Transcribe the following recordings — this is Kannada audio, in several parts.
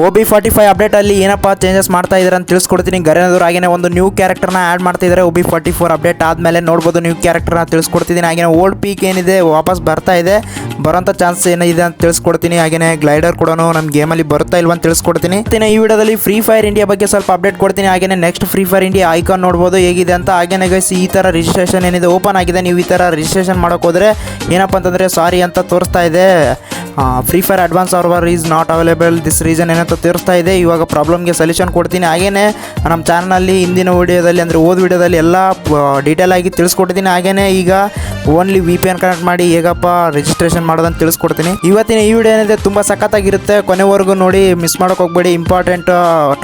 ಓ ಬಿ ಫಾರ್ಟಿ ಫೈವ್ ಅಪ್ಡೇಟಲ್ಲಿ ಏನಪ್ಪ ಚೇಂಜಸ್ ಮಾಡ್ತಾ ಇದ್ದಾರೆ ಅಂತ ತಿಳಿಸ್ಕೊಡ್ತೀನಿ. ಗರೇನದವ್ರು ಹಾಗೆ ಒಂದು ನ್ಯೂ ಕ್ಯಾರೆಕ್ಟರ್ನ ಆ್ಯಡ್ ಮಾಡ್ತಾ ಇದ್ದಾರೆ. O B forty four update ಆದಮೇಲೆ ನೋಡ್ಬೋದು ನ್ಯೂ ಕ್ಯಾರೆಕ್ಟರ್ನ ತಿಳಿಸ್ಕೊಡ್ತೀನಿ. ಹಾಗೇನ ಓಲ್ಡ್ ಪೀಕ್ ಏನಿದೆ, ವಾಪಸ್ ಬರ್ತಾ ಇದೆ. ಬರೋಂಥ ಚಾನ್ಸ್ ಏನಿದೆ ಅಂತ ತಿಳಿಸ್ಕೊಡ್ತೀನಿ. ಹಾಗೇನೆ ಗ್ಲೈಡರ್ ಕೂಡ ನಮ್ಮ ಗೇಮಲ್ಲಿ ಬರುತ್ತಾ ಇಲ್ವಾ ಅಂತ ತಿಳಿಸ್ಕೊಡ್ತೀನಿ. ಈ ವಿಡಿಯೋದಲ್ಲಿ ಫ್ರೀ ಫೈರ್ ಇಂಡಿಯಾ ಬಗ್ಗೆ ಸ್ವಲ್ಪ ಅಪ್ಡೇಟ್ ಕೊಡ್ತೀನಿ. ಹಾಗೆ next Free Fire India icon ನೋಡ್ಬೋದು ಹೇಗಿದೆ ಅಂತ. ಹಾಗೆ ಗೈಸ್ ಈ ಥರ ರಿಜಿಸ್ಟ್ರೇಷನ್ ಏನಿದೆ ಓಪನ್ ಆಗಿದೆ. ನೀವು ಈ ಥರ ರಿಜಿಸ್ಟ್ರೇಷನ್ ಮಾಡೋಕೆ ಹೋದ್ರೆ ಏನಪ್ಪ ಅಂತಂದರೆ ಸಾರಿ ಅಂತ ತೋರಿಸ್ತಾ ಇದೆ. Free Fire advance server is not available this reason ಏನಂತ ತೋರಿಸ್ತಾ ಇದೆ. ಇವಾಗ ಪ್ರಾಬ್ಲಮ್ಗೆ ಸೊಲ್ಯೂಷನ್ ಕೊಡ್ತೀನಿ. ಹಾಗೇನೆ ನಮ್ಮ ಚಾನಲಲ್ಲಿ ಹಿಂದಿನ ವಿಡಿಯೋದಲ್ಲಿ ಅಂದರೆ ಓದ್ ವಿಡಿಯೋದಲ್ಲಿ ಎಲ್ಲ ಡೀಟೇಲ್ ಆಗಿ ತಿಳಿಸ್ಕೊಡ್ತೀನಿ ಹಾಗೇನೆ ಈಗ only V P N connect ಮಾಡಿ ಹೇಗಪ್ಪ ರಿಜಿಸ್ಟ್ರೇಷನ್ ಮಾಡೋದಂತ ತಿಳಿಸ್ಕೊಡ್ತೀನಿ. ಇವತ್ತಿನ ಈ ವಿಡಿಯೋ ಏನಿದೆ ತುಂಬ ಸಖತ್ತಾಗಿರುತ್ತೆ. ಕೊನೆವರೆಗೂ ನೋಡಿ ಮಿಸ್ ಮಾಡೋಕೆ ಹೋಗ್ಬೇಡಿ. ಇಂಪಾರ್ಟೆಂಟ್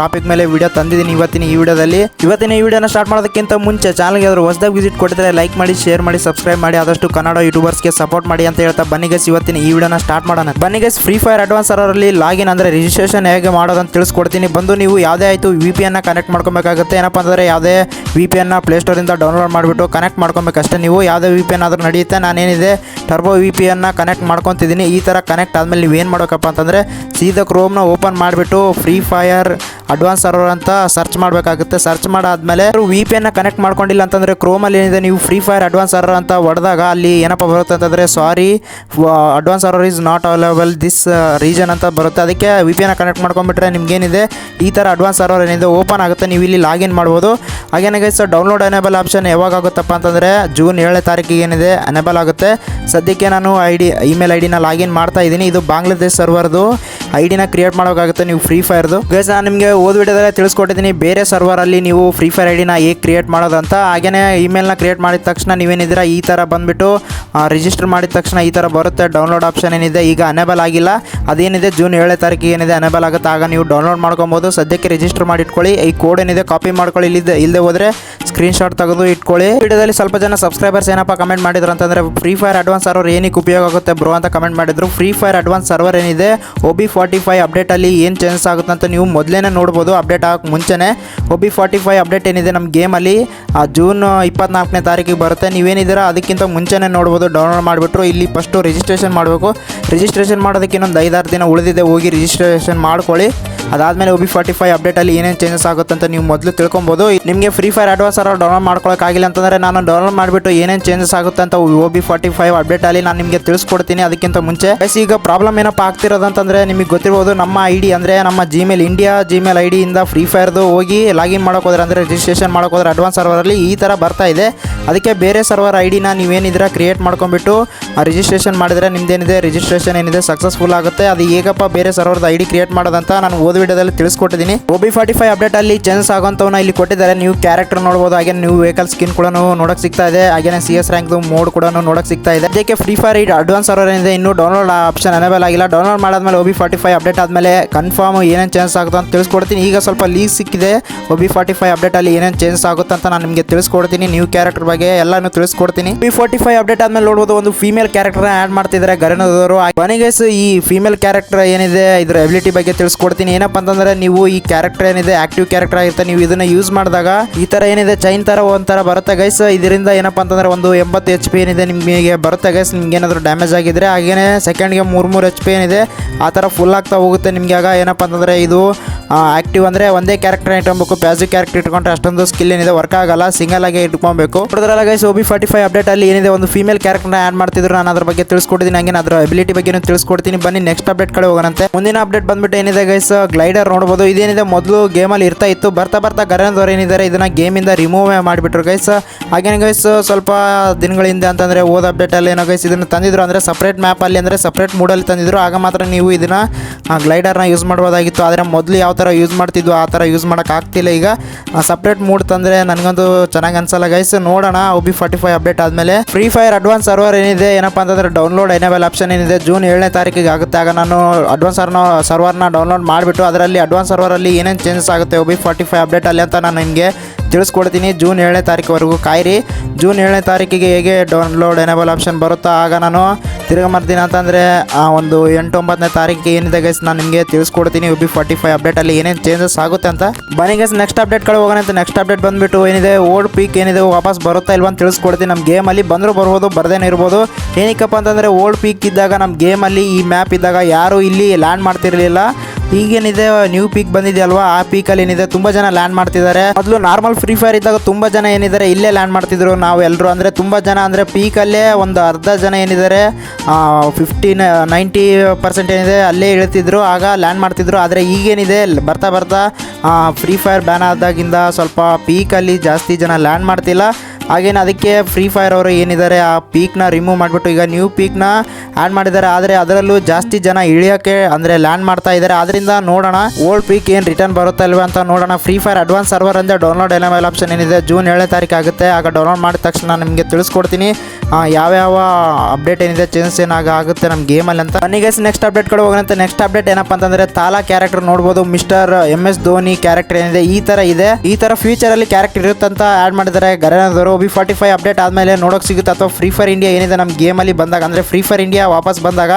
ಟಾಪಿಕ್ ಮೇಲೆ ವಿಡಿಯೋ ತಂದಿದ್ದೀನಿ ಇವತ್ತಿನ ಈ ವಿಡಿಯೋದಲ್ಲಿ. ಇವತ್ತಿನ ಈ ವಿಡಿಯೋನ ಸ್ಟಾರ್ಟ್ ಮಾಡೋದಕ್ಕಿಂತ ಮುಂಚೆ ಚಾನಲ್ಗೆ ಆದರೂ ಹೊಸದಾಗಿ ವಿಸಿಟ್ ಕೊಟ್ಟಿದ್ರೆ ಲೈಕ್ ಮಾಡಿ ಶೇರ್ ಮಾಡಿ ಸಬ್ಸ್ಕ್ರೈಬ್ ಮಾಡಿ, ಆದಷ್ಟು ಕನ್ನಡ ಯೂಟ್ಯೂಬರ್ಸ್ಗೆ ಸಪೋರ್ಟ್ ಮಾಡಿ ಅಂತ ಹೇಳ್ತಾ ಬನ್ನಿ ಗೈಸ್ ಇವತ್ತಿನ ಈ ವಿಡಿಯೋನ ಸ್ಟಾರ್ಟ್ ಮಾಡೋಣ. ಬನ್ನಿ ಗೈಸ್ ಫ್ರೀ ಫೈರ್ ಅಡ್ವಾನ್ಸ್ ಸರ್ವರಲ್ಲಿ ಲಾಗಿನ್ ಅಂದರೆ ರಿಜಿಸ್ಟ್ರೇಷನ್ ಹೇಗೆ ಮಾಡೋದಂತ ತಿಳಿಸ್ಕೊಡ್ತೀನಿ. ಬಂದು ನೀವು ಯಾವುದೇ ಆಯಿತು ವಿ ಪಿ ಎನ್ನ ಕನೆಕ್ಟ್ ಮಾಡ್ಕೊಬೇಕಾಗುತ್ತೆ. ಏನಪ್ಪ ಅಂದರೆ ಯಾವುದೇ ವಿ ಪಿ ಎನ್ನ ಪ್ಲೇಸ್ಟೋರಿಂದ ಡೌನ್ಲೋಡ್ ಮಾಡಿಬಿಟ್ಟು ಕನೆಕ್ಟ್ ಮಾಡ್ಕೊಬೇಕಷ್ಟೇ. ನೀವು ಯಾವುದೇ ವಿ ಪಿ ಎನ್ ಆದರೂ ನಡೆಯುತ್ತೆ, ನಾನೇನಿದೆ ಟರ್ಬೋ ವಿ ಪಿ ಎನ್ನ ಕನೆಕ್ಟ್ ಮಾಡ್ಕೊತಿದ್ದೀನಿ. ಈ ಥರ ಕನೆಕ್ಟ್ ಆದಮೇಲೆ ನೀವು ಏನು ಮಾಡಬೇಕಪ್ಪ ಅಂತಂದರೆ ಸೀದಾ ಕ್ರೋಮ್ನ ಓಪನ್ ಮಾಡಿಬಿಟ್ಟು ಫ್ರೀ ಫೈರ್ ಅಡ್ವಾನ್ಸ್ ಸರ್ವರ್ ಅಂತ ಸರ್ಚ್ ಮಾಡಬೇಕಾಗುತ್ತೆ. ಸರ್ಚ್ ಮಾಡಾದಮೇಲೆ ವಿ ಪಿ ಎನ್ನ ಕನೆಕ್ಟ್ ಮಾಡ್ಕೊಂಡಿಲ್ಲ ಅಂತಂದರೆ ಕ್ರೋಮಲ್ಲಿ ಏನಿದೆ, ನೀವು ಫ್ರೀ ಫೈರ್ ಅಡ್ವಾನ್ಸ್ ಸರ್ವರ್ ಅಂತ ಹೊಡೆದಾಗ ಅಲ್ಲಿ ಏನಪ್ಪ ಬರುತ್ತೆ ಅಂತಂದರೆ sorry advance server is not available this region ಅಂತ ಬರುತ್ತೆ. ಅದಕ್ಕೆ ವಿ ಪಿ ಎನ್ನ ಕನೆಕ್ಟ್ ಮಾಡ್ಕೊಂಡ್ಬಿಟ್ರೆ ನಿಮ್ಗೇನಿದೆ, ಈ ಥರ ಅಡ್ವಾನ್ಸ್ ಸರ್ವರ್ ಏನಿದೆ ಓಪನ್ ಆಗುತ್ತೆ. ನೀವು ಇಲ್ಲಿ ಲಾಗಿನ್ ಮಾಡ್ಬೋದು. ಹಾಗೇನಾಗೈತೆ ಸರ್ ಡೌನ್ಲೋಡ್ ಅನೇಬಲ್ ಆಪ್ಷನ್ ಯಾವಾಗ ಆಗುತ್ತಪ್ಪ ಅಂತಂದರೆ ಜೂನ್ ಏಳನೇ ತಾರೀಕಿಗೆ ಏನಿದೆ. ಅನೇಬಲ್ ಆಗುತ್ತೆ. ಸದ್ಯಕ್ಕೆ ನಾನು ಐ ಡಿ ಇಮೇಲ್ ಐ ಡಿನ ಲಾಗಿನ್ ಮಾಡ್ತಾ ಇದ್ದೀನಿ. ಇದು ಬಾಂಗ್ಲಾದೇಶ್ ಸರ್ವರ್ದು. ಐ ಡಿನ ಕ್ರಿಯೇಟ್ ಮಾಡೋಕ್ಕಾಗುತ್ತೆ ನೀವು ಫ್ರೀ ಫೈರ್ದು ಗೈಸ್ ನಾನು ನಿಮಗೆ ಓದ್ ವಿಡಿಯೋದಲ್ಲೇ ತಿಳಿಸ್ಕೊಟ್ಟಿದ್ದೀನಿ. ಬೇರೆ ಸರ್ವರಲ್ಲಿ ನೀವು ಫ್ರೀ ಫೈರ್ ಐ ಡಿನ ಹೇಗೆ ಕ್ರಿಯೇಟ್ ಮಾಡೋದಂತ. ಹಾಗೆಯೇ ಇಮೇಲ್ನ ಕ್ರಿಯೇಟ್ ಮಾಡಿದ ತಕ್ಷಣ ನೀವೇನಿದ್ದೀರಾ, ಈ ಥರ ಬಂದುಬಿಟ್ಟು ರಿಜಿಸ್ಟರ್ ಮಾಡಿದ ತಕ್ಷಣ ಈ ಥರ ಬರುತ್ತೆ. ಡೌನ್ಲೋಡ್ ಆಪ್ಷನ್ ಏನಿದೆ, ಈಗ ಅನೇಬಲ್ ಆಗಿಲ್ಲ. ಅದೇನಿದೆ, ಜೂನ್ ಏಳನೇ ತಾರೀಕಿಗೆ ಏನಿದೆ ಅನೇಬಲ್ ಆಗುತ್ತೆ? ಆಗ ನೀವು ಡೌನ್ಲೋಡ್ ಮಾಡ್ಕೊಬೋದು. ಸದ್ಯಕ್ಕೆ ರಿಜಿಸ್ಟರ್ ಮಾಡಿ ಇಟ್ಕೊಳ್ಳಿ. ಈ ಕೋಡ್ ಏನಿದೆ ಕಾಪಿ ಮಾಡ್ಕೊಳ್ಳಿ. ಇಲ್ಲಿದೆ ಇಲ್ಲದೆ ಹೋದರೆ ಸ್ಕ್ರೀನ್ಶಾಟ್ ತೆಗೆದು ಇಟ್ಕೊಳ್ಳಿ. ವಿಡಿಯೋದಲ್ಲಿ ಸ್ವಲ್ಪ ಜನ ಸಬ್ಸ್ಕ್ರೈಬರ್ಸ್ ಏನಪ್ಪ ಕಮೆಂಟ್ ಮಾಡಿದ್ರು ಅಂತಂದರೆ ಫ್ರೀ ಫೈರ್ ಅಡ್ವಾನ್ಸ್ ಸರ್ವರ್ ಏನಕ್ಕೆ ಉಪಯೋಗ ಆಗುತ್ತೆ ಬ್ರೋ ಅಂತ ಕಮೆಂಟ್ ಮಾಡಿದ್ರು. ಫ್ರೀ ಫೈರ್ ಅಡ್ವಾನ್ಸ್ ಸರ್ವರ್ ಏನಿದೆ? ಒಬಿ ಫಾರ್ಟಿ ಫೈವ್ ಅಪ್ಡೇಟಲ್ಲಿ ಏನು ಚೇಂಜಸ್ ಆಗುತ್ತೆ ಅಂತ ನೀವು ಮೊದಲೇನೆ ನೋಡ್ಬೋದು ಅಪ್ಡೇಟ್ ಆಗೋಕ್ಕೆ ಮುಂಚೆನೇ. O B forty five update ಏನಿದೆ ನಮ್ಮ ಗೇಮಲ್ಲಿ ಜೂನ್ ಇಪ್ಪತ್ನಾಲ್ಕನೇ ತಾರೀಕಿಗೆ ಬರುತ್ತೆ. ನೀವೇನಿದ್ದೀರಾ? ಅದಕ್ಕಿಂತ ಮುಂಚೆನೇ ನೋಡ್ಬೋದು ಡೌನ್ಲೋಡ್ ಮಾಡಿಬಿಟ್ರು. ಇಲ್ಲಿ ಫಸ್ಟು ರಿಜಿಸ್ಟ್ರೇಷನ್ ಮಾಡಬೇಕು. ರಿಜಿಸ್ಟ್ರೇಷನ್ ಮಾಡೋದಕ್ಕೆ ಇನ್ನೊಂದು ಐದಾರು ದಿನ ಉಳಿದಿದೆ, ಹೋಗಿ ರಿಜಿಸ್ಟ್ರೇಷನ್ ಮಾಡ್ಕೊಳ್ಳಿ. ಅದಾದಮೇಲೆ ಒಬಿ ಫಾರ್ಟಿ ಫೈವ್ ಅಪ್ಡೇಟಲ್ಲಿ ಏನೇನು ಚೇಂಜಸ್ ಆಗುತ್ತೆ ಅಂತ ನೀವು ಮೊದಲು ತಿಳ್ಕೊಬೋದು. ನಿಮಗೆ ಫ್ರೀ ಫೈರ್ ಅಡ್ವಾನ್ಸ್ ಅವರು ಡೌನ್ಲೋಡ್ ಮಾಡ್ಕೊಳ್ಳೋಕ್ಕಾಗಿಲ್ಲ ಅಂತಂದರೆ ನಾನು ಡೌನ್ಲೋಡ್ ಮಾಡಿಬಿಟ್ಟು ಏನೇನು ಚೇಂಜಸ್ ಆಗುತ್ತೆ ಅಂತ ಓಬಿ ಬಿ ಫಾರ್ಟಿ ಫೈವ್ ಅಪ್ಡೇಟಲ್ಲಿ ನಾನು ನಿಮಗೆ ತಿಳಿಸ್ಕೊಡ್ತೀನಿ. ಅದಕ್ಕಿಂತ ಮುಂಚೆ ಬಸ್ ಈಗ ಪ್ರಾಬ್ಲಮ್ ಏನಪ್ಪ ಆಗ್ತಿರೋದಂತಂದ್ರೆ ನಿಮಗೆ ಗೊತ್ತಿರಬಹುದು ನಮ್ಮ ಐ ಡಿ ಅಂದ್ರೆ ನಮ್ಮ ಜಿಮೇಲ್ ಇಂಡಿಯಾ ಜಿಮೇಲ್ ಐ ಇಂದ ಫ್ರೀ ಫೈರ್ದು ಹೋಗಿ ಲಾಗಿನ್ ಹೋದ್ರೆ ಅಂದ್ರೆ ರಿಜಿಸ್ಟ್ರೇಷನ್ ಹೋದ್ರೆ ಅಡ್ವಾನ್ಸ್ ಸರ್ವರಲ್ಲಿ ಈ ತರ ಬರ್ತಾ ಇದೆ. ಅದಕ್ಕೆ ಬೇರೆ ಸರ್ವರ್ ಐ ಡಿನ ನೀವೇನಿದ್ರೆ ಕ್ರಿಯೇಟ್ ಮಾಡ್ಕೊಂಡ್ಬಿಟ್ಟು ರಿಜಿಸ್ಟ್ರೇಷನ್ ಮಾಡಿದ್ರೆ ನಿಮ್ದೇನಿದೆ ರಿಜಿಸ್ಟ್ರೇಷನ್ ಏನಿದೆ ಸಕ್ಸಸ್ಫುಲ್ ಆಗುತ್ತೆ. ಅದು ಹೇಗಪ್ಪ ಬೇರೆ ಸರ್ವರ್ ಐ ಡಿ ಕ್ರಿಯೇಟ್ ಮಾಡೋದಂತ ನಾನು ಓದ್ ವಿಡಿಯೋದಲ್ಲಿ ತಿಳಿಸ್ಕೊಟ್ಟಿದ್ದೀನಿ. ಓಬಿ ಫಾರ್ಟಿ ಫೈವ್ ಅಪ್ಡೇಟ್ ಅಲ್ಲಿ ಚೇಂಜಸ್ ಆಗೋಂಥವನ್ನ ಇಲ್ಲಿ ಕೊಟ್ಟಿದ್ದಾರೆ. ನೀವು ಕ್ಯಾರೆಕ್ಟರ್ ನೋಡ್ಬೋದು ಹಾಗೆ ನೀವು ವೆಹಿಕಲ್ ಸ್ಕಿನ್ ಕೂಡ ನೋಡಕ್ ಸಿಗ್ತಾ ಇದೆ. ಹಾಗೆ ಸಿ ಎಸ್ ರ್ಯಾಂಕ್ದು ಮೋಡ್ ಕೂಡ ನೋಡಕ್ಕೆ ಸಿಗ್ತಾ ಇದೆ. ಅದಕ್ಕೆ ಫ್ರೀ ಫೈರ್ ಅಡ್ವಾನ್ಸ್ ಸರ್ವರ್ ಏನಿದೆ ಇನ್ನೂ ಡೌನ್ಲೋಡ್ ಆಪ್ಷನ್ ಅನೇಬಲ್ ಆಗಿಲ್ಲ. ಡೌನ್ಲೋಡ್ ಮಾಡಾದ್ಮೇಲೆ ಮೇಲೆ ಬಿ ಫಾರ್ಟಿ ಫೈವ್ ಅಪ್ಡೇಟ್ ಆದಮೇಲೆ ಕನ್ಫರ್ಮ್ ಏನೇನು ಚೇಂಜ್ ಆಗುತ್ತೆ ಅಂತ ತಿಳಿಸ್ಕೊಡ್ತೀನಿ. ಈಗ ಸ್ವಲ್ಪ ಲೀಕ್ ಸಿಕ್ಕಿದೆ. ಒಬಿ ಫಾರ್ಟಿ ಫೈವ್ ಅಪ್ಡೇಟಲ್ಲಿ ಏನೇನು ಚೇಂಜ್ ಆಗುತ್ತೆ ಅಂತ ನಾನು ನಿಮಗೆ ತಿಳಿಸ್ಕೊಡ್ತೀನಿ. ನ್ಯೂ ಕ್ಯಾರೆಕ್ಟರ್ ಬಗ್ಗೆ ಎಲ್ಲಾನು ತಿಳಿಸ್ಕೊಡ್ತೀನಿ. ಬಿ ಫಾರ್ಟಿ ಫೈವ್ ಅಪ್ಡೇಟ್ ಆದ್ಮೇಲೆ ನೋಡ್ಬೋದು ಒಂದು ಫೀಮೇಲ್ ಕ್ಯಾರೆಕ್ಟರ್ ಆ್ಯಡ್ ಮಾಡ್ತಿದ್ದಾರೆ ಗರನದವರು ಕೊನೆಗೇಸ್ ಈ ಫೀಮೇಲ್ ಕ್ಯಾರೆಕ್ಟರ್ ಏನಿದೆ, ಇದರ ಎಬಿಲಿಟಿ ಬಗ್ಗೆ ತಿಳಿಸ್ಕೊಡ್ತೀನಿ. ಏನಪ್ಪ ಅಂತಂದ್ರೆ ನೀವು ಈ ಕ್ಯಾರೆಕ್ಟರ್ ಏನಿದೆ ಆಕ್ಟಿವ್ ಕ್ಯಾರೆಕ್ಟರ್ ಆಗಿರುತ್ತೆ, ನೀವು ಇದನ್ನ ಯೂಸ್ ಮಾಡಿದಾಗ ಈ ತರ ಏನಿದೆ ಚೈನ್ ತರ ಒಂಥರ ಬರುತ್ತೆ ಗೈಸ್ ಇದರಿಂದ ಏನಪ್ಪ ಅಂತಂದ್ರೆ ಒಂದು ಎಂಬತ್ತು ಎಚ್ ಪಿ ಏನಿದೆ ನಿಮಗೆ ಬರುತ್ತೆ ಗೈಸ್ ನಿಮ್ಗೆ ಏನಾದರೂ ಡ್ಯಾಮೇಜ್ ಆಗಿದ್ರೆ ಹಾಗೇನೆ ಸೆಕೆಂಡ್ಗೆ ಮೂರು ಮೂರು ಎಚ್ ಪಿ ಏನಿದೆ, ಆ ಥರ ಫುಲ್ ಆಗ್ತಾ ಹೋಗುತ್ತೆ ನಿಮಗೆ ಆಗ. ಏನಪ್ಪ ಅಂತಂದರೆ ಇದು ಆಕ್ಟಿವ್ ಅಂದರೆ ಒಂದೇ ಕ್ಯಾರೆಕ್ಟರ್ ಇಟ್ಕೊಬೇಕು ಪ್ಯಾಸಿವ್ ಕ್ಯಾರೆಕ್ಟರ್ ಇಟ್ಕೊಂಡ್ರೆ ಅಷ್ಟೊಂದು ಸ್ಕಿಲ್ ಏನಿದೆ ವರ್ಕ್ ಆಗಲ್ಲ ಸಿಂಗಲ್ ಆಗಿ ಇಟ್ಕೊಬೇಕು. ನೋಡಿದ್ರಲ್ಲ guys OB B forty five update ಅಲ್ಲಿ ಏನಿದೆ, ಒಂದು ಫೀಮೇಲ್ ಕ್ಯಾರೆಕ್ಟರ್ ಆಡ್ ಮಾಡ್ತಿದ್ರು, ನಾನು ಅದ್ರ ಬಗ್ಗೆ ತಿಳಿಸ್ಕೊಡ್ತೀನಿ ಹಂಗೆ ಅದರ ಅಬಿಲಿಟಿ ಬಗ್ಗೆ ತಿಳಿಸ್ಕೊಡ್ತೀನಿ. ಬನ್ನಿ ನೆಕ್ಸ್ಟ್ ಅಪ್ಡೇಟ್ ಕಡೆ ಹೋಗೋಣಂತೆ ಮುಂದಿನ ಅಪ್ಡೇಟ್ ಬಂದ್ಬಿಟ್ಟು ಏನಿದೆ ಗೈಸ್ ಗ್ಲೈಡರ್ ನೋಡಬಹುದು ಇದೇನಿದೆ, ಮೊದಲು ಗೇಮಲ್ಲಿ ಇರ್ತಾ ಇತ್ತು. ಬರ್ತಾ ಬರ್ತಾ ಗರನದವ್ರು ಏನಿದ್ದಾರೆ, ಇದನ್ನ ಗೇಮಿಂದ ರಿಮೂವ್ ಮಾಡಿಬಿಟ್ರು ಗೈಸ್ ಹಾಗೇನ ಗೈಸ್ ಸ್ವಲ್ಪ ದಿನಗಳಿಂದ ಅಂತಂದ್ರೆ ಓದ್ ಅಪ್ಡೇಟ್ ಅಲ್ಲಿ ಏನೋ ಗೈಸ್ ಇದನ್ನ ತಂದಿದ್ರು ಅಂದ್ರೆ ಸಪ್ರೇಟ್ ಮ್ಯಾಪ್ ಅಲ್ಲಿ ಅಂದ್ರೆ ಸಪ್ರೇಟ್ ಮೂಡಲ್ಲಿ ತಂದಿದ್ರು. ಆಗ ಮಾತ್ರ ನೀವು ಇದನ್ನ ಗ್ಲೈಡರ್ನ ಯೂಸ್ ಮಾಡಬಹುದಾಗಿತ್ತು ಆದರೆ ಮೊದಲು ಯಾವ ಥರ ಯೂಸ್ ಮಾಡ್ತಿದ್ವು, ಆ ಥರ ಯೂಸ್ ಮಾಡೋಕ್ಕಾಗ್ತಿಲ್ಲ ಈಗ. ಸಪ್ರೇಟ್ ಮೂಡ್ ತಂದರೆ ನನಗಂತೂ ಚೆನ್ನಾಗಿ ಅನ್ಸಲ್ಲ ಗೈಸ್ ನೋಡೋಣ O B forty five update ಆದಮೇಲೆ. ಫ್ರೀ ಫೈರ್ ಅಡ್ವಾನ್ಸ್ ಸರ್ವರ್ ಏನಿದೆ, ಏನಪ್ಪ ಅಂತಂದರೆ ಡೌನ್ಲೋಡ್ ಎನೇಬಲ್ ಆಪ್ಷನ್ ಏನಿದೆ ಜೂನ್ ಏಳನೇ ತಾರೀಕಿಗೆ ಆಗುತ್ತೆ. ಆಗ ನಾನು ಅಡ್ವಾನ್ಸ್ ಸರ್ನ ಸರ್ವರ್ನ ಡೌನ್ಲೋಡ್ ಮಾಡಿಬಿಟ್ಟು, ಅದರಲ್ಲಿ ಅಡ್ವಾನ್ಸ್ ಸರ್ವರಲ್ಲಿ ಏನೇನು ಚೇಂಜಸ್ ಆಗುತ್ತೆ O B forty five update ಅಲ್ಲಿ ಅಂತ ನಾನು ನಿಮಗೆ ತಿಳಿಸ್ಕೊಡ್ತೀನಿ. ಜೂನ್ ಏಳನೇ ತಾರೀಕುವರೆಗೂ ಕಾಯಿರಿ. ಜೂನ್ ಏಳನೇ ತಾರೀಕಿಗೆ ಹೇಗೆ ಡೌನ್ಲೋಡ್ ಎನೇಬಲ್ ಆಪ್ಷನ್ ಬರುತ್ತಾ ಆಗ ನಾನು ತಿರ್ಗಿ ಮಾಡ್ತೀನಿ ಅಂತಂದರೆ ಒಂದು ಎಂಟು ಒಂಬತ್ತನೇ ತಾರೀಕಿಗೆ ಏನಿದೆ ಗೈಸ್ ನಾನು ನಿಮಗೆ ತಿಳಿಸ್ಕೊಡ್ತೀನಿ. ಯು ಬಿ ಫಾರ್ಟಿ ಫೈವ್ ಅಪ್ಡೇಟಲ್ಲಿ ಏನೇನು ಚೇಂಜಸ್ ಆಗುತ್ತೆ ಅಂತ. ಬನ್ನಿ ಗೈಸ್ ನೆಕ್ಸ್ಟ್ ಅಪ್ಡೇಟ್ ಕಡೆ ಹೋಗೋಣ ಅಂತ. ನೆಕ್ಸ್ಟ್ ಅಪ್ಡೇಟ್ ಬಂದುಬಿಟ್ಟು ಏನಿದೆ ಓಲ್ಡ್ ಪೀಕ್ ಏನಿದೆ, ವಾಪಸ್ ಬರುತ್ತಾ ಇಲ್ವಾ ಅಂತ ತಿಳಿಸ್ಕೊಡ್ತೀನಿ. ನಮ್ಮ ಗೇಮಲ್ಲಿ ಬಂದರೂ ಬರ್ಬೋದು, ಬರ್ದೇನೆ ಇರ್ಬೋದು. ಏನಕ್ಕಪ್ಪ ಅಂತಂದರೆ ಓಲ್ಡ್ ಪೀಕ್ ಇದ್ದಾಗ ನಮ್ಮ ಗೇಮಲ್ಲಿ ಈ ಮ್ಯಾಪ್ ಇದ್ದಾಗ ಯಾರು ಇಲ್ಲಿ ಲ್ಯಾಂಡ್ ಮಾಡ್ತಿರಲಿಲ್ಲ. ಈಗೇನಿದೆ ನ್ಯೂ ಪೀಕ್ ಬಂದಿದೆ ಅಲ್ವಾ? ಆ ಪೀಕಲ್ಲಿ ಏನಿದೆ, ತುಂಬಾ ಜನ ಲ್ಯಾಂಡ್ ಮಾಡ್ತಿದ್ದಾರೆ. ಮೊದಲು ನಾರ್ಮಲ್ ಫ್ರೀ ಫೈರ್ ಇದ್ದಾಗ ತುಂಬಾ ಜನ ಏನಿದ್ದಾರೆ, ಇಲ್ಲೇ ಲ್ಯಾಂಡ್ ಮಾಡ್ತಿದ್ರು. ನಾವು ಎಲ್ಲರೂ ಅಂದ್ರೆ ತುಂಬಾ ಜನ ಅಂದರೆ ಪೀಕಲ್ಲೇ ಒಂದು ಅರ್ಧ ಜನ ಏನಿದ್ದಾರೆ ಫಿಫ್ಟೀನ್ ನೈಂಟಿ ಪರ್ಸೆಂಟ್ ಏನಿದೆ, ಅಲ್ಲೇ ಇಳ್ತಿದ್ರು. ಆಗ ಲ್ಯಾಂಡ್ ಮಾಡ್ತಿದ್ರು. ಆದರೆ ಈಗೇನಿದೆ ಬರ್ತಾ ಬರ್ತಾ ಫ್ರೀ ಫೈರ್ ಬ್ಯಾನ್ ಆದಾಗಿಂದ ಸ್ವಲ್ಪ ಪೀಕಲ್ಲಿ ಜಾಸ್ತಿ ಜನ ಲ್ಯಾಂಡ್ ಮಾಡ್ತಿಲ್ಲ. ಹಾಗೇನು ಅದಕ್ಕೆ ಫ್ರೀ ಫೈರ್ ಅವರು ಏನಿದ್ದಾರೆ, ಆ ಪೀಕ್ನ ರಿಮೂವ್ ಮಾಡಿಬಿಟ್ಟು ಈಗ ನ್ಯೂ ಪೀಕ್ನ ಆ್ಯಡ್ ಮಾಡಿದ್ದಾರೆ. ಆದರೆ ಅದರಲ್ಲೂ ಜಾಸ್ತಿ ಜನ ಇಳಿಯೋಕ್ಕೆ ಅಂದರೆ ಲ್ಯಾಂಡ್ ಮಾಡ್ತಾ ಇದ್ದಾರೆ. ಅದರಿಂದ ನೋಡೋಣ ಓಲ್ಡ್ ಪೀಕ್ ಏನು ರಿಟರ್ನ್ ಬರುತ್ತಾ ಇಲ್ವಾ ಅಂತ ನೋಡೋಣ. ಫ್ರೀ ಫೈರ್ ಅಡ್ವಾನ್ಸ್ ಸರ್ವರ್ ಅಂದರೆ ಡೌನ್ಲೋಡ್ ಎಲ್ ಆಪ್ಷನ್ ಏನಿದೆ ಜೂನ್ ಏಳನೇ ತಾರೀಕು ಆಗುತ್ತೆ. ಆಗ ಡೌನ್ಲೋಡ್ ಮಾಡಿದ ತಕ್ಷಣ ನಿಮಗೆ ತಿಳಿಸ್ಕೊಡ್ತೀನಿ. ಯಾವ್ಯಾವ ಅಪ್ಡೇಟ್ ಏನಿದೆ ಚೇಂಜಸ್ ಏನಾಗ ಆಗುತ್ತೆ ನಮ್ಮ ಗೇಮಲ್ಲಿ ಅಂತ. ನನಗೆ ನೆಕ್ಸ್ಟ್ ಅಪ್ಡೇಟ್ ಕಡೆ ಹೋಗೋಣಂತೆ ನೆಕ್ಸ್ಟ್ ಅಪ್ಡೇಟ್ ಏನಪ್ಪ ಅಂತಂದ್ರೆ ತಾಲಾ ಕ್ಯಾರೆಕ್ಟರ್ ನೋಡ್ಬೋದು. Mister M S Dhoni character ಏನಿದೆ, ಈ ತರ ಇದೆ. ಈ ತರ ಫ್ಯೂಚರ್ ಅಲ್ಲಿ ಕ್ಯಾರೆಕ್ಟರ್ ಇರುತ್ತಂತ ಆಡ್ ಮಾಡಿದ್ದಾರೆ ಗರನದವರು ಬಿ ಫಾರ್ಟಿ ಫೈವ್ ಅಪ್ಡೇಟ್ ಆದ್ಮೇಲೆ ನೋಡೋಕೆ ಸಿಗುತ್ತೆ. ಅಥವಾ ಫ್ರೀ ಫೈರ್ ಇಂಡಿಯಾ ಏನಿದೆ ನಮ್ಮ ಗೇಮಲ್ಲಿ ಬಂದಾಗ. ಅಂದ್ರೆ ಫ್ರೀ ಫೈರ್ ಇಂಡಿಯಾ ವಾಪಸ್ ಬಂದಾಗ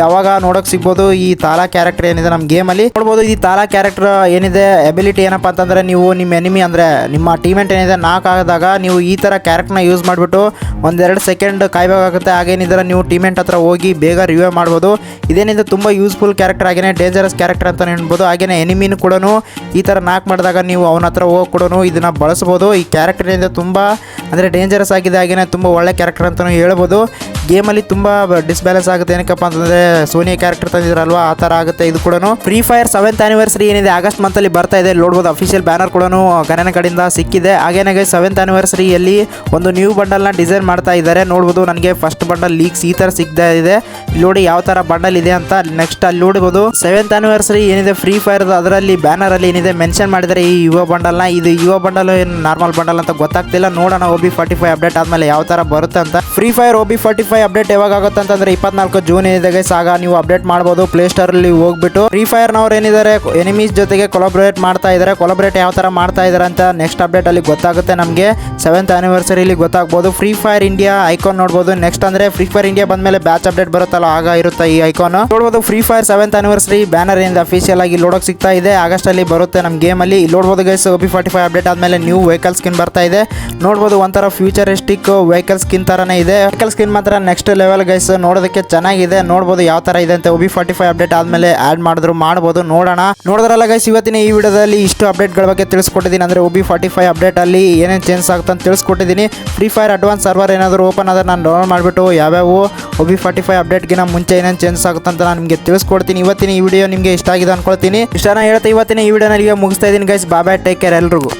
ಯಾವಾಗ ನೋಡೋಕೆ ಸಿಗ್ಬೋದು ಈ ತಾಲಾ ಕ್ಯಾರೆಕ್ಟರ್ ಏನಿದೆ ನಮ್ಮ ಗೇಮಲ್ಲಿ ನೋಡ್ಬೋದು ಈ ತಾಲಾ ಕ್ಯಾರೆಕ್ಟರ್ ಏನಿದೆ ಎಬಿಲಿಟಿ ಏನಪ್ಪ ಅಂತಂದ್ರೆ ನೀವು ನಿಮ್ಮ ಎನಿಮಿ ಅಂದ್ರೆ ನಿಮ್ಮ ಟೀಮೆಂಟ್ ಏನಿದೆ ನಾಕ್ ಆಗದಾಗ ನೀವು ಈ ತರ ಕ್ಯಾರೆಕ್ಟರ್ನ ಯೂಸ್ ಮಾಡಿಬಿಟ್ಟು ಒಂದೆರಡು ಸೆಕೆಂಡ್ ಕಾಯಬೇಕಾಗುತ್ತೆ ಹಾಗೇನಿದ್ರೆ ನೀವು ಟೀಮೆಂಟ್ ಹತ್ರ ಹೋಗಿ ಬೇಗ ರಿವ್ಯೂ ಮಾಡ್ಬೋದು. ಇದೇನಿದೆ ತುಂಬ ಯೂಸ್ಫುಲ್ ಕ್ಯಾರೆಕ್ಟರ್ ಆಗಿನೇ ಡೇಂಜರಸ್ ಕ್ಯಾರೆಕ್ಟರ್ ಅಂತ ಹೇಳ್ಬೋದು. ಹಾಗೆಯೇ ಎನಿಮಿನ ಕೂಡ ಈ ಥರ ನಾಕ್ ಮಾಡಿದಾಗ ನೀವು ಅವನ ಹತ್ರ ಹೋಗಿ ಕೂಡ ಇದನ್ನು ಬಳಸ್ಬೋದು. ಈ ಕ್ಯಾರೆಕ್ಟರ್ ಏನಿದೆ ತುಂಬ, ಅಂದರೆ ಡೇಂಜರಸ್ ಆಗಿದೆ ಹಾಗೆಯೇ ತುಂಬ ಒಳ್ಳೆ ಕ್ಯಾರೆಕ್ಟರ್ ಅಂತಲೂ ಹೇಳ್ಬೋದು. ಗೇಮಲ್ಲಿ ತುಂಬ ಡಿಸ್ಬ್ಯಾಲೆನ್ಸ್ ಆಗುತ್ತೆ. ಏನಕ್ಕಪ್ಪ ಅಂತಂದರೆ ಸೋನಿಯಾ ಕ್ಯಾರೆಕ್ಟರ್ ತಂದಿದ್ರಲ್ವ? ಆ ಥರ ಆಗುತ್ತೆ ಇದು ಕೂಡ ಫ್ರೀ ಫೈರ್ ಸೆವೆಂತ್ ಆನಿವರ್ಸರಿ ಏನಿದೆ? ಆಗಸ್ಟ್ ಮಂತಲ್ಲಿ ಬರ್ತಾ ಇದೆ. ನೋಡ್ಬೋದು ಅಫಿಷಿಯಲ್ ಬ್ಯಾನರ್ ಕೂಡ ಗಣನ ಕಡೆಯಿಂದ ಸಿಕ್ಕಿದೆ. ಹಾಗೇನಾಗೆ ಸೆವೆಂತ್ ಆನಿವರ್ಸರಿಯಲ್ಲಿ ಒಂದು ನ್ಯೂ ಬಂಡಲ್ನ ಡಿಸೈನ್ ಮಾಡ್ತಾ ಇದ್ದಾರೆ. ನೋಡ್ಬೋದು ನನಗೆ ಫಸ್ಟ್ ಬಂಡಲ್ ಲೀಕ್ಸ್ ಈ ಥರ ಸಿಗ್ತಾ ಇದೆ. ನೋಡಿ ಯಾವ ಥರ ಬಂಡಲ್ ಇದೆ ಅಂತ ನೆಕ್ಸ್ಟ್ ಅಲ್ಲಿ ನೋಡ್ಬೋದು. ಸೆವೆಂತ್ ಆನಿವರ್ಸರಿ ಏನಿದೆ? ಫ್ರೀ ಫೈರ್ ಅದರಲ್ಲಿ ಬ್ಯಾನರ್ ಅಲ್ಲಿ ಏನಿದೆ? ಮೆನ್ಷನ್ ಮಾಡಿದರೆ ಈ ಯುವ ಬಂಡಲ್ನ ಇದು ಯುವ ಬಂಡಲ್ ಏನು ನಾರ್ಮಲ್ ಬಂಡಲ್ ಅಂತ ಗೊತ್ತಾಗ್ತಿಲ್ಲ. ನೋಡೋಣ ಓಬಿ ಫಾರ್ಟಿ ಫೈವ್ ಅಪ್ಡೇಟ್ ಆದಮೇಲೆ ಯಾವ ಥರ ಬರುತ್ತೆ ಅಂತ. Free fire OB forty five update ಯಾವಾಗ ಆಗುತ್ತೆ ಅಂತಂದ್ರೆ ಇಪ್ಪತ್ನಾಲ್ಕು ಜೂನ್ ಏನಿದೆ ಗೈಸ್ ಆಗ ನೀವು ಅಪ್ಡೇಟ್ ಮಾಡ್ಬೋದು. ಪ್ಲೇ ಸ್ಟೋರಲ್ಲಿ ಹೋಗ್ಬಿಟ್ಟು ಫ್ರೀ ಫೈರ್ನವ್ರು ಏನಿದ್ದಾರೆ? ಎನಿಮೀಸ್ ಜೊತೆಗೆ ಕೊಲಾಬ್ರೇಟ್ ಮಾಡ್ತಾ ಇದ್ದಾರೆ. ಕೊಲಾಬ್ರೇಟ್ ಯಾವ ಥರ ಮಾಡ್ತಾ ಇದ್ದಾರೆ ಅಂತ ನೆಕ್ಸ್ಟ್ ಅಪ್ಡೇಟ್ ಅಲ್ಲಿ ಗೊತ್ತಾಗುತ್ತೆ ನಮಗೆ. ಸೆವೆಂತ್ ಆನಿವರ್ಸರಿಲಿ ಗೊತ್ತಾಗ್ಬೋದು. ಫ್ರೀ ಫೈರ್ ಇಂಡಿಯಾ ಐಕಾನ್ ನೋಡಬಹುದು ನೆಕ್ಸ್ಟ್ ಅಂದ್ರೆ ಫ್ರೀ ಫೈರ್ ಇಂಡಿಯಾ ಬಂದ ಮೇಲೆ ಬ್ಯಾಚ್ ಅಪ್ಡೇಟ್ ಬರುತ್ತಲ್ಲ, ಆಗ ಇರುತ್ತೆ ಈ ಐಕಾನ್. ನೋಡಬಹುದು free fire seventh anniversary banner ಇಂದ ಅಫಿಷಿಯಲ್ ಆಗಿ ಲೋಡಕ್ ಸಿಗ್ತಾ ಇದೆ. ಆಗಸ್ಟ್ ಅಲ್ಲಿ ಬರುತ್ತೆ ನಮ್ಮ ಗೇಮ್ ಅಲ್ಲಿ. ನೋಡ್ಬೋದು guys B forty five update ಆದ್ಮೇಲೆ ನ್ಯೂ ವೆಹಿಕಲ್ ಸ್ಕಿನ್ ಬರ್ತಾ ಇದೆ. ನೋಡಬಹುದು ಒಂಥರ ಫ್ಯೂಚರಿಸ್ಟಿಕ್ ವೆಹಿಕಲ್ ಸ್ಕಿನ್ ತರನೇ ಇದೆ. ವೆಹಿಕಲ್ ಸ್ಕಿನ್ ಮಾತ್ರ ನೆಕ್ಸ್ಟ್ ಲೆವೆಲ್ ಗೈಸ್ ನೋಡೋದಕ್ಕೆ ಚೆನ್ನಾಗಿದೆ. ನೋಡಬಹುದು ಯಾವ ತರ ಇದೆ ಅಂತ ಒಬಿ ಫಾರ್ಟಿ ಫೈವ್ ಅಪ್ಡೇಟ್ ಆದ್ಮೇಲೆ ಆಡ್ ಮಾಡಿದ್ರು ಮಾಡಬಹುದು ನೋಡೋಣ. ನೋಡಿದ್ರಲ್ಲ ಗೈಸ್ ಇವತ್ತಿನ ಈ ವಿಡಿಯೋದಲ್ಲಿ ಇಷ್ಟು ಅಪ್ಡೇಟ್ಗಳ ಬಗ್ಗೆ ತಿಳಿಸ್ಕೊಟ್ಟಿದ್ದೀನಿ. ಅಂದ್ರೆ ಒಬಿ ಫಾರ್ಟಿ ಫೈವ್ ಅಪ್ಡೇಟ್ ಅಲ್ಲಿ ಏನೇನು ಚೇಂಜ್ ಆಗುತ್ತೆ ಅಂತ ತಿಳಿಸ್ಕೊಟ್ಟಿದ್ದೀನಿ. ಫ್ರೀ ಫೈರ್ ಅಡ್ವಾನ್ಸ್ ಸರ್ವರ್ ಏನಾದರೂ ಆದ್ರೆ ನಾನು ಡೌನ್ಲೋಡ್ ಮಾಡಿಬಿಟ್ಟು ಯಾವ್ಯಾವ ಒಬಿ ಫಾರ್ಟಿ ಫೈವ್ ಅಪ್ಡೇಟ್ಗಿನ ಮುಂಚೆ ಏನೇನು ಚೇಂಜಸ್ ಆಗುತ್ತೆ ಅಂತ ನಾನು ನಿಮಗೆ ತಿಳಿಸ್ಕೊಡ್ತೀನಿ. ಇವತ್ತಿನ ಈ ವಿಡಿಯೋ ನಿಮಗೆ ಇಷ್ಟ ಆಗಿದೆ ಅನ್ಕೊಳ್ತೀನಿ. ಇಷ್ಟನ ಹೇಳ್ತಾ ಇವತ್ತಿನ ಈ ಈಗ ಮುಗಿಸ್ತಾ ಇದ್ದೀನಿ ಗೈಸ್ ಬಾಬಾ ಟೇಕ್ ಕೇರ್ ಎಲ್ರಿಗೂ.